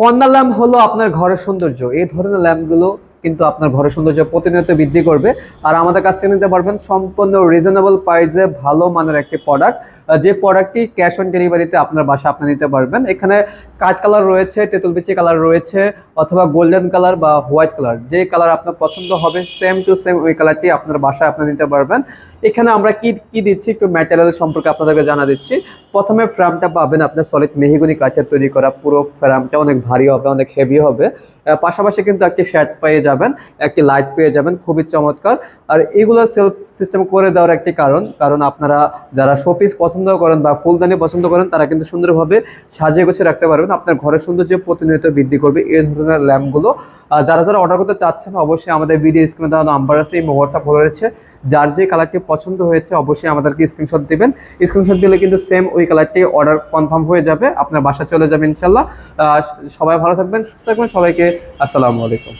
Corner lamp হলো আপনার ঘরের সৌন্দর্য। এই ধরনের ল্যাম্পগুলো কিন্তু আপনার ঘরের সৌন্দর্য প্রতিনিয়ত বৃদ্ধি করবে। আর আমাদের কাছ থেকে নিতে পারবেন সম্পূর্ণ রিজনেবল প্রাইসে ভালো মানের একটি প্রোডাক্ট যে প্রোডাক্টটি ক্যাশ অন ডেলিভারিতে আপনার বাসা আপনি নিতে পারবেন। এখানে কাঠ কালার রয়েছে, তেঁতুল বিচি কালার রয়েছে, অথবা গোল্ডেন কালার বা হোয়াইট কালার যে কালার আপনার পছন্দ হবে সেম টু সেম ওই কালারটি আপনার বাসায় আপনি নিতে পারবেন। এখানে আমরা কি কি দিচ্ছি একটু ম্যাটেরিয়াল সম্পর্কে আপনাদেরকে জানা দিচ্ছি। প্রথমে ফ্রামটা পাবেন আপনার সলিড মেহগুনি কাঠের তৈরি করা। পুরো ফ্রামটা অনেক ভারী হবে, অনেক হেভি হবে। পাশাপাশি কিন্তু একটি শ্যাট পেয়ে যাবেন, একটি লাইট পেয়ে যাবেন, খুবই চমৎকার। আর এগুলো সেলফ সিস্টেম করে দেওয়ার একটি কারণ কারণ আপনারা যারা শোপিস পছন্দ করেন বা ফুলদানি পছন্দ করেন, তারা কিন্তু সুন্দরভাবে সাজিয়ে গুছিয়ে রাখতে পারবেন। আপনার ঘরের সৌন্দর্য প্রতিনিয়ত বৃদ্ধি করবে, এই ধরনের ল্যাম্পগুলো। যারা যারা অর্ডার করতে চাচ্ছেন, অবশ্যই আমাদের ভিডিও স্ক্রিনে দেওয়া নাম্বার আছে, এই হোয়াটসঅ্যাপ রয়েছে। যার যে কালারটি পছন্দ হয়েছে, অবশ্যই আমাদেরকে স্ক্রিনশট দিবেন। স্ক্রিনশট দিলে কিন্তু সেম ওই কালারটি অর্ডার কনফার্ম হয়ে যাবে, আপনার বাসা চলে যাবে ইনশাল্লাহ। সবাই ভালো থাকবেন, সুস্থ থাকবেন, সবাইকে আসসালামু আলাইকুম।